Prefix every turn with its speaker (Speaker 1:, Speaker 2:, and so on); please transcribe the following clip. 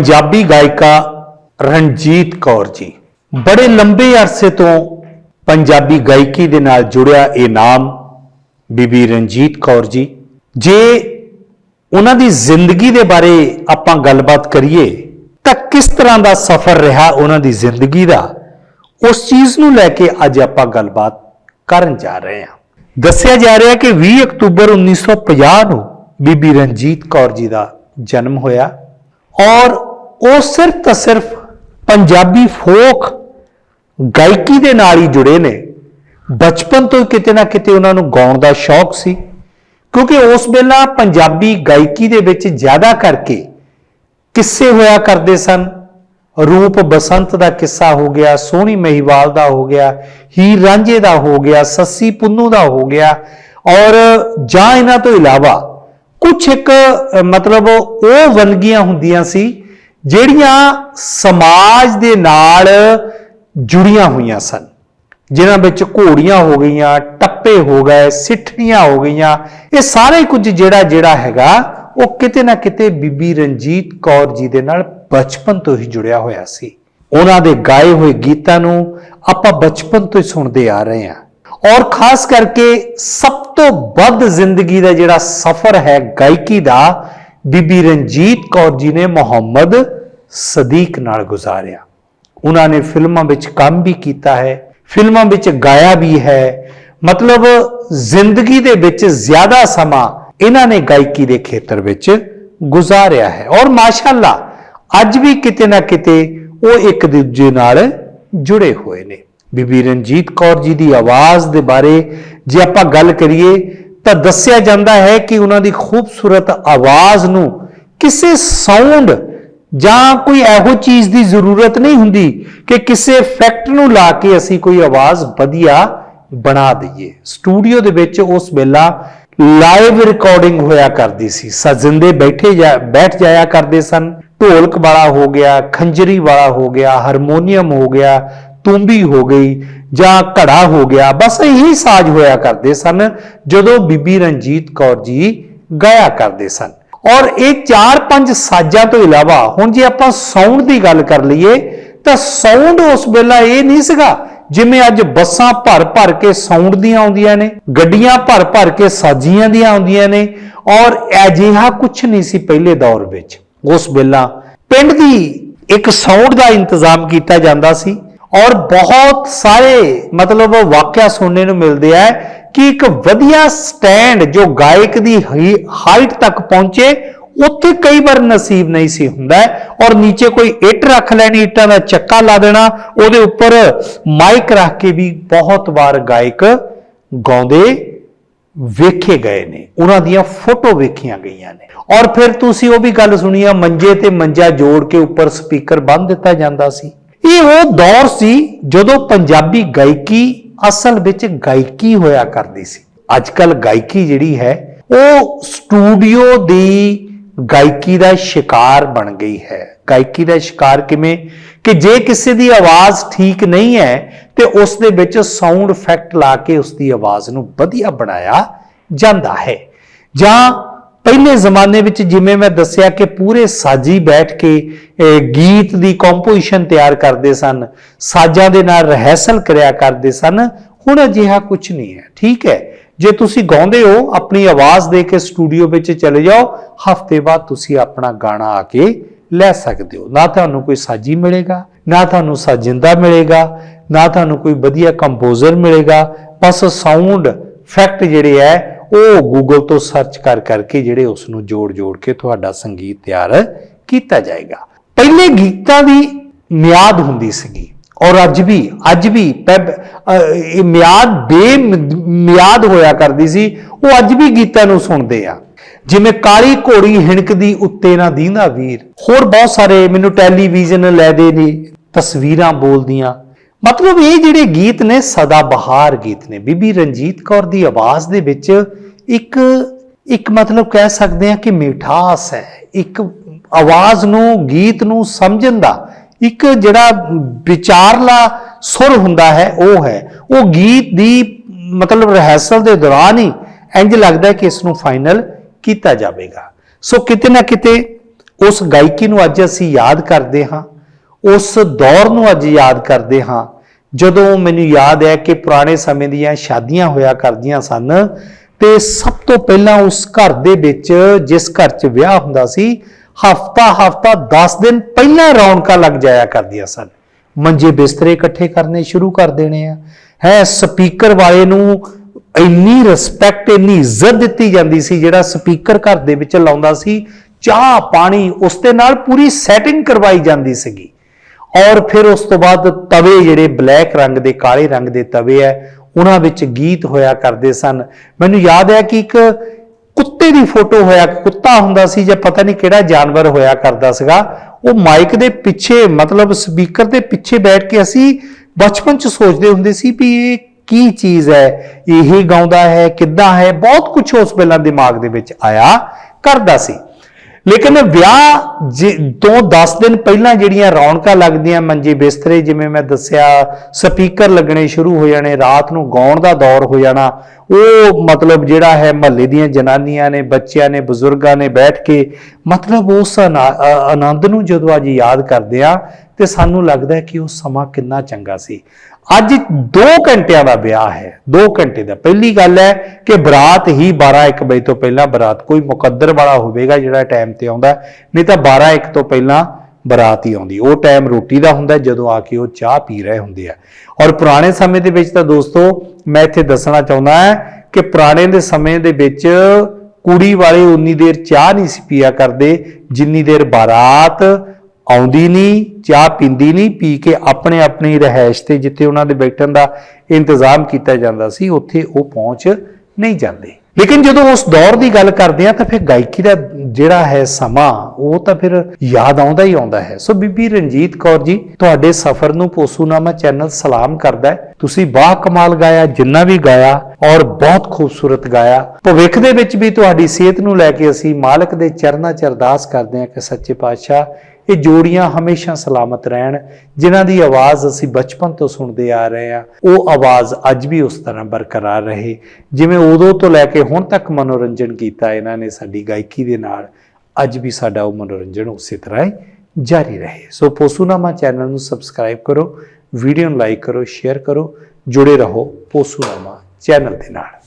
Speaker 1: ਪੰਜਾਬੀ ਗਾਇਕਾ ਰਣਜੀਤ ਕੌਰ ਜੀ। ਬੜੇ ਲੰਬੇ ਅਰਸੇ ਤੋਂ ਪੰਜਾਬੀ ਗਾਇਕੀ ਦੇ ਨਾਲ ਜੁੜਿਆ ਇਹ ਨਾਮ ਬੀਬੀ ਰਣਜੀਤ ਕੌਰ ਜੀ। ਜੇ ਉਹਨਾਂ ਦੀ ਜ਼ਿੰਦਗੀ ਦੇ ਬਾਰੇ ਆਪਾਂ ਗੱਲਬਾਤ ਕਰੀਏ, ਤਾਂ ਕਿਸ ਤਰ੍ਹਾਂ ਦਾ ਸਫ਼ਰ ਰਿਹਾ ਉਹਨਾਂ ਦੀ ਜ਼ਿੰਦਗੀ ਦਾ? ਉਸ ਚੀਜ਼ ਨੂੰ ਲੈ ਕੇ ਅੱਜ ਆਪਾਂ ਗੱਲਬਾਤ ਕਰਨ ਜਾ ਰਹੇ ਹਾਂ। ਦੱਸਿਆ ਜਾ ਰਿਹਾ ਕਿ 20 ਅਕਤੂਬਰ 1950 ਨੂੰ ਬੀਬੀ ਰਣਜੀਤ ਕੌਰ ਜੀ ਦਾ ਜਨਮ ਹੋਇਆ ਔਰ ਉਹ ਸਿਰਫ ਤਾਂ ਸਿਰਫ ਪੰਜਾਬੀ ਫੋਕ ਗਾਇਕੀ ਦੇ ਨਾਲ ਹੀ ਜੁੜੇ ਨੇ। ਬਚਪਨ ਤੋਂ ਹੀ ਕਿਤੇ ਨਾ ਕਿਤੇ ਉਹਨਾਂ ਨੂੰ ਗਾਉਣ ਦਾ ਸ਼ੌਕ ਸੀ। ਕਿਉਂਕਿ ਉਸ ਵੇਲਾ ਪੰਜਾਬੀ ਗਾਇਕੀ ਦੇ ਵਿੱਚ ਜ਼ਿਆਦਾ ਕਰਕੇ ਕਿੱਸੇ ਹੋਇਆ ਕਰਦੇ ਸਨ। ਰੂਪ ਬਸੰਤ ਦਾ ਕਿੱਸਾ ਹੋ ਗਿਆ, ਸੋਹਣੀ ਮਹੀਵਾਲ ਦਾ ਹੋ ਗਿਆ, ਹੀਰ ਰਾਂਝੇ ਦਾ ਹੋ ਗਿਆ, ਸੱਸੀ ਪੁੰਨੂ ਦਾ ਹੋ ਗਿਆ। ਔਰ ਜਾਂ ਇਹਨਾਂ ਤੋਂ ਇਲਾਵਾ ਕੁਝ ਇੱਕ ਮਤਲਬ ਉਹ ਵੰਨਗੀਆਂ ਹੁੰਦੀਆਂ ਸੀ ਜਿਹੜੀਆਂ ਸਮਾਜ ਦੇ ਨਾਲ ਜੁੜੀਆਂ ਹੋਈਆਂ ਸਨ, ਜਿਨ੍ਹਾਂ ਵਿੱਚ ਘੋੜੀਆਂ ਹੋ ਗਈਆਂ, ਟੱਪੇ ਹੋ ਗਏ, ਸਿੱਠਣੀਆਂ ਹੋ ਗਈਆਂ, ਇਹ ਸਾਰੇ ਕੁਝ ਜਿਹੜਾ ਜਿਹੜਾ ਹੈਗਾ, ਉਹ ਕਿਤੇ ਨਾ ਕਿਤੇ ਬੀਬੀ ਰਣਜੀਤ ਕੌਰ ਜੀ ਦੇ ਨਾਲ ਬਚਪਨ ਤੋਂ ਹੀ ਜੁੜਿਆ ਹੋਇਆ ਸੀ। ਉਹਨਾਂ ਦੇ ਗਾਏ ਹੋਏ ਗੀਤਾਂ ਨੂੰ ਆਪਾਂ ਬਚਪਨ ਤੋਂ ਹੀ ਸੁਣਦੇ ਆ ਰਹੇ ਹਾਂ। ਔਰ ਖਾਸ ਕਰਕੇ ਸਭ ਤੋਂ ਵੱਧ ਜ਼ਿੰਦਗੀ ਦਾ ਜਿਹੜਾ ਸਫ਼ਰ ਹੈ ਗਾਇਕੀ ਦਾ ਬੀਬੀ ਰਣਜੀਤ ਕੌਰ ਜੀ ਨੇ ਮੁਹੰਮਦ ਸਦੀਕ ਨਾਲ ਗੁਜ਼ਾਰਿਆ। ਉਹਨਾਂ ਨੇ ਫਿਲਮਾਂ ਵਿੱਚ ਕੰਮ ਵੀ ਕੀਤਾ ਹੈ, ਫਿਲਮਾਂ ਵਿੱਚ ਗਾਇਆ ਵੀ ਹੈ। ਮਤਲਬ ਜ਼ਿੰਦਗੀ ਦੇ ਵਿੱਚ ਜ਼ਿਆਦਾ ਸਮਾਂ ਇਹਨਾਂ ਨੇ ਗਾਇਕੀ ਦੇ ਖੇਤਰ ਵਿੱਚ ਗੁਜ਼ਾਰਿਆ ਹੈ। ਔਰ ਮਾਸ਼ਾਅੱਲਾ, ਅੱਜ ਵੀ ਕਿਤੇ ਨਾ ਕਿਤੇ ਉਹ ਇੱਕ ਦੂਜੇ ਨਾਲ ਜੁੜੇ ਹੋਏ ਨੇ। ਬੀਬੀ ਰਣਜੀਤ ਕੌਰ ਜੀ ਦੀ ਆਵਾਜ਼ ਦੇ ਬਾਰੇ ਜੇ ਆਪਾਂ ਗੱਲ ਕਰੀਏ ਤਾਂ ਦੱਸਿਆ ਜਾਂਦਾ ਹੈ ਕਿ ਉਹਨਾਂ ਦੀ ਖੂਬਸੂਰਤ ਆਵਾਜ਼ ਨੂੰ ਕਿਸੇ ਸਾਊਂਡ ਜਾਂ ਕੋਈ ਇਹੋ ਚੀਜ਼ ਦੀ ਜ਼ਰੂਰਤ ਨਹੀਂ ਹੁੰਦੀ ਕਿ ਕਿਸੇ ਇਫੈਕਟ ਨੂੰ ਲਾ ਕੇ ਅਸੀਂ ਕੋਈ ਆਵਾਜ਼ ਵਧੀਆ ਬਣਾ ਦਈਏ। ਸਟੂਡੀਓ ਦੇ ਵਿੱਚ ਉਸ ਵੇਲਾ ਲਾਈਵ ਰਿਕਾਰਡਿੰਗ ਹੋਇਆ ਕਰਦੀ ਸੀ। ਸਜਿੰਦੇ ਬੈਠੇ ਜਾ, ਬੈਠ ਜਾਇਆ ਕਰਦੇ ਸਨ। ਢੋਲਕ ਵਾਲਾ ਹੋ ਗਿਆ, ਖੰਜਰੀ ਵਾਲਾ ਹੋ ਗਿਆ ਹਾਰਮੋਨੀਅਮ ਹੋ ਗਿਆ ਤੁੰਬੀ ਹੋ ਗਈ ਜਾਂ ਘੜਾ ਹੋ ਗਿਆ, ਬਸ ਇਹੀ ਸਾਜ਼ ਹੋਇਆ ਕਰਦੇ ਸਨ, ਜਦੋਂ ਬੀਬੀ ਰਣਜੀਤ ਕੌਰ ਜੀ ਗਾਇਆ ਕਰਦੇ ਸਨ। ਔਰ ਇਹ 4-5 ਸਾਜ਼ਾਂ ਤੋਂ ਇਲਾਵਾ, ਹੁਣ ਜੇ ਆਪਾਂ ਸਾਊਂਡ ਦੀ ਗੱਲ ਕਰ ਲਈਏ, ਤਾਂ ਸਾਊਂਡ ਉਸ ਵੇਲਾ ਇਹ ਨਹੀਂ ਸੀਗਾ ਜਿਵੇਂ ਅੱਜ ਬੱਸਾਂ ਭਰ ਭਰ ਕੇ ਸਾਊਂਡ ਦੀਆਂ ਆਉਂਦੀਆਂ ਨੇ, ਗੱਡੀਆਂ ਭਰ ਭਰ ਕੇ ਸਾਜ਼ੀਆਂ ਦੀਆਂ ਆਉਂਦੀਆਂ ਨੇ, ਔਰ ਅਜਿਹਾ ਕੁਝ ਨਹੀਂ ਸੀ ਪਹਿਲੇ ਦੌਰ ਵਿੱਚ। ਉਸ ਵੇਲਾ ਪਿੰਡ ਦੀ ਇੱਕ ਸਾਊਂਡ ਦਾ ਇੰਤਜ਼ਾਮ ਕੀਤਾ ਜਾਂਦਾ ਸੀ। ਔਰ ਬਹੁਤ ਸਾਰੇ ਮਤਲਬ ਵਾਕਿਆ ਸੁਣਨੇ ਨੂੰ ਮਿਲਦੇ ਆ ਕਿ ਇੱਕ ਵਧੀਆ ਸਟੈਂਡ ਜੋ ਗਾਇਕ ਦੀ ਹਾਈਟ ਤੱਕ ਪਹੁੰਚੇ, ਉੱਥੇ ਕਈ ਵਾਰ ਨਸੀਬ ਨਹੀਂ ਸੀ ਹੁੰਦਾ। ਔਰ ਨੀਚੇ ਕੋਈ ਇੱਟ ਰੱਖ ਲੈਣੀ, ਇੱਟਾਂ ਦਾ ਚੱਕਾ ਲਾ ਦੇਣਾ, ਉਹਦੇ ਉੱਪਰ ਮਾਈਕ ਰੱਖ ਕੇ ਵੀ ਬਹੁਤ ਵਾਰ ਗਾਇਕ ਗਾਉਂਦੇ ਵੇਖੇ ਗਏ ਨੇ। ਉਹਨਾਂ ਦੀਆਂ ਫੋਟੋ ਵੇਖੀਆਂ ਗਈਆਂ ਨੇ। ਔਰ ਫਿਰ ਤੁਸੀਂ ਉਹ ਵੀ ਗੱਲ ਸੁਣੀ ਆ, ਮੰਜੇ ਤੇ ਮੰਜਾ ਜੋੜ ਕੇ ਉੱਪਰ ਸਪੀਕਰ ਬੰਨ ਦਿੱਤਾ ਜਾਂਦਾ ਸੀ। ਇਹ ਉਹ ਦੌਰ ਸੀ ਜਦੋਂ ਪੰਜਾਬੀ ਗਾਇਕੀ ਅਸਲ ਵਿੱਚ ਗਾਇਕੀ ਹੋਇਆ ਕਰਦੀ ਸੀ। ਅੱਜ ਕੱਲ ਗਾਇਕੀ ਜਿਹੜੀ ਹੈ, ਉਹ ਸਟੂਡੀਓ ਦੀ ਗਾਇਕੀ ਦਾ ਸ਼ਿਕਾਰ ਬਣ ਗਈ ਹੈ। ਗਾਇਕੀ ਦਾ ਸ਼ਿਕਾਰ ਕਿਵੇਂ? ਕਿ ਜੇ ਕਿਸੇ ਦੀ ਆਵਾਜ਼ ਠੀਕ ਨਹੀਂ ਹੈ ਤੇ ਉਸ ਦੇ ਵਿੱਚ ਸਾਊਂਡ ਇਫੈਕਟ ਲਾ ਕੇ ਉਸ ਦੀ ਆਵਾਜ਼ ਨੂੰ ਵਧੀਆ ਬਣਾਇਆ ਜਾਂਦਾ ਹੈ। ਜਾਂ ਪਹਿਲੇ ਜ਼ਮਾਨੇ ਵਿੱਚ ਜਿਵੇਂ ਮੈਂ ਦੱਸਿਆ ਕਿ ਪੂਰੇ ਸਾਜੀ ਬੈਠ ਕੇ ਗੀਤ ਦੀ ਕੰਪੋਜੀਸ਼ਨ ਤਿਆਰ ਕਰਦੇ ਸਨ, ਸਾਜ਼ਾਂ ਦੇ ਨਾਲ ਰਿਹਰਸਲ ਕਰਿਆ ਕਰਦੇ ਸਨ, ਹੁਣ ਅਜਿਹਾ ਕੁਝ ਨਹੀਂ ਹੈ, ਠੀਕ ਹੈ? ਜੇ ਤੁਸੀਂ ਗਾਉਂਦੇ ਹੋ, ਆਪਣੀ ਆਵਾਜ਼ ਦੇ ਕੇ ਸਟੂਡੀਓ ਵਿੱਚ ਚਲੇ ਜਾਓ, ਹਫ਼ਤੇ ਬਾਅਦ ਤੁਸੀਂ ਆਪਣਾ ਗਾਣਾ ਆ ਕੇ ਲੈ ਸਕਦੇ ਹੋ। ਨਾ ਤੁਹਾਨੂੰ ਕੋਈ ਸਾਜੀ ਮਿਲੇਗਾ, ਨਾ ਤੁਹਾਨੂੰ ਸਾਜਿੰਦਾ ਮਿਲੇਗਾ, ਨਾ ਤੁਹਾਨੂੰ ਕੋਈ ਵਧੀਆ ਕੰਪੋਜ਼ਰ ਮਿਲੇਗਾ, ਬਸ ਸਾਊਂਡ ਫੈਕਟ ਜਿਹੜੇ ਹੈ ਉਹ ਗੂਗਲ ਤੋਂ ਸਰਚ ਕਰ ਕਰਕੇ ਜਿਹੜੇ ਉਸ ਨੂੰ ਜੋੜ ਜੋੜ ਕੇ ਤੁਹਾਡਾ ਸੰਗੀਤ ਤਿਆਰ ਕੀਤਾ ਜਾਏਗਾ। ਪਹਿਲੇ ਗੀਤਾਂ ਦੀ ਮਿਆਦ ਹੁੰਦੀ ਸੀਗੀ ਔਰ ਅੱਜ ਵੀ ਅੱਜ ਵੀ ਪੈਬ- ਇਹ ਮਿਆਦ ਬੇ ਮਿਆਦ ਹੋਇਆ ਕਰਦੀ ਸੀ, ਉਹ ਅੱਜ ਵੀ ਗੀਤਾਂ ਨੂੰ ਸੁਣਦੇ ਆ। ਜਿਵੇਂ ਕਾਲੀ ਘੋੜੀ ਹਿਣਕਦੀ ਉੱਤੇ ਨਾ ਦੀਂਦਾ ਵੀਰ। ਹੋਰ ਬਹੁਤ ਸਾਰੇ, ਮੈਨੂੰ ਟੈਲੀਵਿਜ਼ਨ ਲੈ ਦੇ ਨੇ, ਤਸਵੀਰਾਂ ਬੋਲਦੀਆਂ। ਮਤਲਬ ਇਹ ਜਿਹੜੇ ਗੀਤ ਨੇ ਸਦਾ ਬਹਾਰ ਗੀਤ ਨੇ। ਬੀਬੀ ਰਣਜੀਤ ਕੌਰ ਦੀ ਆਵਾਜ਼ ਦੇ ਵਿੱਚ ਇੱਕ ਇੱਕ ਮਤਲਬ ਕਹਿ ਸਕਦੇ ਹਾਂ ਕਿ ਮਿਠਾਸ ਹੈ। ਇੱਕ ਆਵਾਜ਼ ਨੂੰ, ਗੀਤ ਨੂੰ ਸਮਝਣ ਦਾ ਇੱਕ ਜਿਹੜਾ ਵਿਚਾਰਲਾ ਸੁਰ ਹੁੰਦਾ ਹੈ, ਉਹ ਹੈ। ਉਹ ਗੀਤ ਦੀ ਮਤਲਬ ਰਿਹਰਸਲ ਦੇ ਦੌਰਾਨ ਹੀ ਇੰਜ ਲੱਗਦਾ ਕਿ ਇਸ ਨੂੰ ਫਾਈਨਲ ਕੀਤਾ ਜਾਵੇਗਾ। ਸੋ ਕਿਤੇ ਨਾ ਕਿਤੇ ਉਸ ਗਾਇਕੀ ਨੂੰ ਅੱਜ ਅਸੀਂ ਯਾਦ ਕਰਦੇ ਹਾਂ। ਉਸ ਦੌਰ ਨੂੰ ਅੱਜ ਯਾਦ ਕਰਦੇ ਹਾਂ। ਜਦੋਂ ਮੈਨੂੰ ਯਾਦ ਹੈ ਕਿ ਪੁਰਾਣੇ ਸਮੇਂ ਦੀਆਂ ਸ਼ਾਦੀਆਂ ਹੋਇਆ ਕਰਦੀਆਂ ਸਨ ਤੇ ਸਭ ਤੋਂ ਪਹਿਲਾਂ ਉਸ ਘਰ ਦੇ ਵਿੱਚ ਜਿਸ ਘਰ 'ਚ ਵਿਆਹ ਹੁੰਦਾ ਸੀ, ਹਫਤਾ ਹਫਤਾ 10 ਦਿਨ ਪਹਿਲਾਂ ਰੌਣਕਾਂ ਲੱਗ ਜਾਇਆ ਕਰਦੀਆਂ ਸਨ। ਮੰਜੇ ਬਿਸਤਰੇ ਇਕੱਠੇ ਕਰਨੇ ਸ਼ੁਰੂ ਕਰ ਦੇਣੇ ਆ। ਹੈ, ਸਪੀਕਰ ਵਾਲੇ ਨੂੰ ਇੰਨੀ ਰਿਸਪੈਕਟ ਇੰਨੀ ਇੱਜ਼ਤ ਦਿੱਤੀ ਜਾਂਦੀ ਸੀ ਜਿਹੜਾ ਸਪੀਕਰ ਘਰ ਦੇ ਵਿੱਚ ਲਾਉਂਦਾ ਸੀ। ਚਾਹ, ਪਾਣੀ, ਉਸ ਦੇ ਨਾਲ ਪੂਰੀ ਸੈਟਿੰਗ ਕਰਵਾਈ ਜਾਂਦੀ ਸੀਗੀ। ਔਰ ਫਿਰ ਉਸ ਤੋਂ ਬਾਅਦ ਤਵੇ ਜਿਹੜੇ ਬਲੈਕ ਰੰਗ ਦੇ, ਕਾਲੇ ਰੰਗ ਦੇ ਤਵੇ ਐ, ਉਹਨਾਂ ਵਿੱਚ ਗੀਤ ਹੋਇਆ ਕਰਦੇ ਸਨ। ਮੈਨੂੰ ਯਾਦ ਹੈ ਕਿ ਇੱਕ ਕੁੱਤੇ ਦੀ ਫੋਟੋ ਹੋਇਆ ਕੁੱਤਾ ਹੁੰਦਾ ਸੀ ਜਾਂ ਪਤਾ ਨਹੀਂ ਕਿਹੜਾ ਜਾਨਵਰ ਹੋਇਆ ਕਰਦਾ ਸੀਗਾ, ਉਹ ਮਾਈਕ ਦੇ ਪਿੱਛੇ, ਮਤਲਬ ਸਪੀਕਰ ਦੇ ਪਿੱਛੇ ਬੈਠ ਕੇ ਅਸੀਂ ਬਚਪਨ ਚ ਸੋਚਦੇ ਹੁੰਦੇ ਸੀ ਵੀ ਇਹ ਕੀ ਚੀਜ਼ ਹੈ ਇਹ ਗਾਉਂਦਾ ਹੈ, ਕਿੱਦਾਂ ਹੈ, ਬਹੁਤ ਕੁਝ ਉਸ ਵੇਲੇ ਦਿਮਾਗ ਦੇ ਵਿੱਚ ਆਇਆ ਕਰਦਾ ਸੀ। ਲੇਕਿਨ ਵਿਆਹ ਜੇ- ਤੋਂ 10 ਦਿਨ ਪਹਿਲਾਂ ਜਿਹੜੀਆਂ ਰੌਣਕਾਂ ਲੱਗਦੀਆਂ, ਮੰਜੇ ਬਿਸਤਰੇ, ਜਿਵੇਂ ਮੈਂ ਦੱਸਿਆ, ਸਪੀਕਰ ਲੱਗਣੇ ਸ਼ੁਰੂ ਹੋ ਜਾਣੇ, ਰਾਤ ਨੂੰ ਗਾਉਣ ਦਾ ਦੌਰ ਹੋ ਜਾਣਾ, ਉਹ ਮਤਲਬ ਜਿਹੜਾ ਹੈ ਮਹੱਲੇ ਦੀਆਂ ਜਨਾਨੀਆਂ ਨੇ, ਬੱਚਿਆਂ ਨੇ, ਬਜ਼ੁਰਗਾਂ ਨੇ ਬੈਠ ਕੇ, ਮਤਲਬ ਉਸ ਆਨਾ- ਆਨੰਦ ਨੂੰ ਜਦੋਂ ਅੱਜ ਯਾਦ ਕਰਦੇ ਆ ਤੇ ਸਾਨੂੰ ਲੱਗਦਾ ਕਿ ਉਹ ਸਮਾਂ ਕਿੰਨਾ ਚੰਗਾ ਸੀ। ਅੱਜ 2 ਘੰਟਿਆਂ ਦਾ ਵਿਆਹ ਹੈ 2 ਘੰਟੇ ਦਾ। ਪਹਿਲੀ ਗੱਲ ਹੈ ਕਿ ਬਰਾਤ ਹੀ 12 1 ਵਜੇ ਤੋਂ ਪਹਿਲਾਂ ਬਰਾਤ, ਕੋਈ ਮੁਕੱਦਰ ਵਾਲਾ ਹੋਵੇਗਾ ਜਿਹੜਾ ਟਾਈਮ ਤੇ ਆਉਂਦਾ, ਨਹੀਂ ਤਾਂ 12 1 ਤੋਂ ਪਹਿਲਾਂ ਬਰਾਤ ਹੀ ਆਉਂਦੀ। ਉਹ ਟਾਈਮ ਰੋਟੀ ਦਾ ਹੁੰਦਾ ਜਦੋਂ ਆ ਕੇ ਉਹ ਚਾਹ ਪੀ ਰਹੇ ਹੁੰਦੇ ਆ। ਔਰ ਪੁਰਾਣੇ ਸਮੇਂ ਦੇ ਵਿੱਚ ਤਾਂ ਦੋਸਤੋ, ਮੈਂ ਇੱਥੇ ਦੱਸਣਾ ਚਾਹੁੰਦਾ ਹਾਂ ਕਿ ਪੁਰਾਣੇ ਦੇ ਸਮੇਂ ਦੇ ਵਿੱਚ ਕੁੜੀ ਵਾਲੇ ਉਨੀ ਦੇਰ ਚਾਹ ਨਹੀਂ ਸੀ ਪੀਆ ਕਰਦੇ, ਜਿੰਨੀ ਦੇਰ ਬਾਰਾਤ ਆਉਂਦੀ ਨਹੀਂ, ਚਾਹ ਪੀਂਦੀ ਨਹੀਂ, ਪੀ ਕੇ ਆਪਣੇ ਆਪਣੇ ਰਹਿائش ਤੇ ਜਿੱਥੇ ਉਹਨਾਂ ਦੇ ਬੈਠਣ ਦਾ ਇੰਤਜ਼ਾਮ ਕੀਤਾ ਜਾਂਦਾ ਸੀ, ਉੱਥੇ ਉਹ ਪਹੁੰਚ ਨਹੀਂ ਜਾਂਦੇ। ਲੇਕਿਨ ਜਦੋਂ ਉਸ ਦੌਰ ਦੀ ਗੱਲ ਕਰਦੇ ਆ ਤਾਂ ਫਿਰ ਗਾਇਕੀ ਦਾ ਜਿਹੜਾ ਹੈ ਸਮਾਂ, ਉਹ ਤਾਂ ਫਿਰ ਯਾਦ ਆਉਂਦਾ ਹੀ ਆਉਂਦਾ ਹੈ। ਸੋ ਬੀਬੀ ਰਣਜੀਤ ਕੌਰ ਜੀ, ਤੁਹਾਡੇ ਸਫ਼ਰ ਨੂੰ ਪੋਸੂਨਾਮਾ ਚੈਨਲ ਸਲਾਮ ਕਰਦਾ ਤੁਸੀਂ ਬਾ ਕਮਾਲ ਗਾਇਆ, ਜਿੰਨਾ ਵੀ ਗਾਇਆ ਔਰ ਬਹੁਤ ਖੂਬਸੂਰਤ ਗਾਇਆ। ਭਵਿੱਖ ਦੇ ਵਿੱਚ ਵੀ ਤੁਹਾਡੀ ਸਿਹਤ ਨੂੰ ਲੈ ਕੇ ਅਸੀਂ ਮਾਲਕ ਦੇ ਚਰਨਾਂ 'ਚ ਅਰਦਾਸ ਕਰਦੇ ਹਾਂ ਕਿ ਸੱਚੇ ਪਾਤਸ਼ਾਹ ਇਹ ਜੋੜੀਆਂ ਹਮੇਸ਼ਾ ਸਲਾਮਤ ਰਹਿਣ, ਜਿਨ੍ਹਾਂ ਦੀ ਆਵਾਜ਼ ਅਸੀਂ ਬਚਪਨ ਤੋਂ ਸੁਣਦੇ ਆ ਰਹੇ ਆ ਉਹ ਆਵਾਜ਼ ਅੱਜ ਵੀ ਉਸ ਤਰ੍ਹਾਂ ਬਰਕਰਾਰ ਰਹੇ। ਜਿਵੇਂ ਉਦੋਂ ਤੋਂ ਲੈ ਕੇ ਹੁਣ ਤੱਕ ਮਨੋਰੰਜਨ ਕੀਤਾ ਇਹਨਾਂ ਨੇ ਸਾਡੀ ਗਾਇਕੀ ਦੇ ਨਾਲ, ਅੱਜ ਵੀ ਸਾਡਾ ਉਹ ਮਨੋਰੰਜਨ ਉਸੇ ਤਰ੍ਹਾਂ ਹੀ ਜਾਰੀ ਰਹੇ। ਸੋ ਪੋਸੂਨਾਮਾ ਚੈਨਲ ਨੂੰ ਸਬਸਕ੍ਰਾਈਬ ਕਰੋ, ਵੀਡੀਓ ਨੂੰ ਲਾਈਕ ਕਰੋ, ਸ਼ੇਅਰ ਕਰੋ, ਜੁੜੇ ਰਹੋ ਪੋਸੂਨਾਮਾ ਚੈਨਲ ਦੇ ਨਾਲ।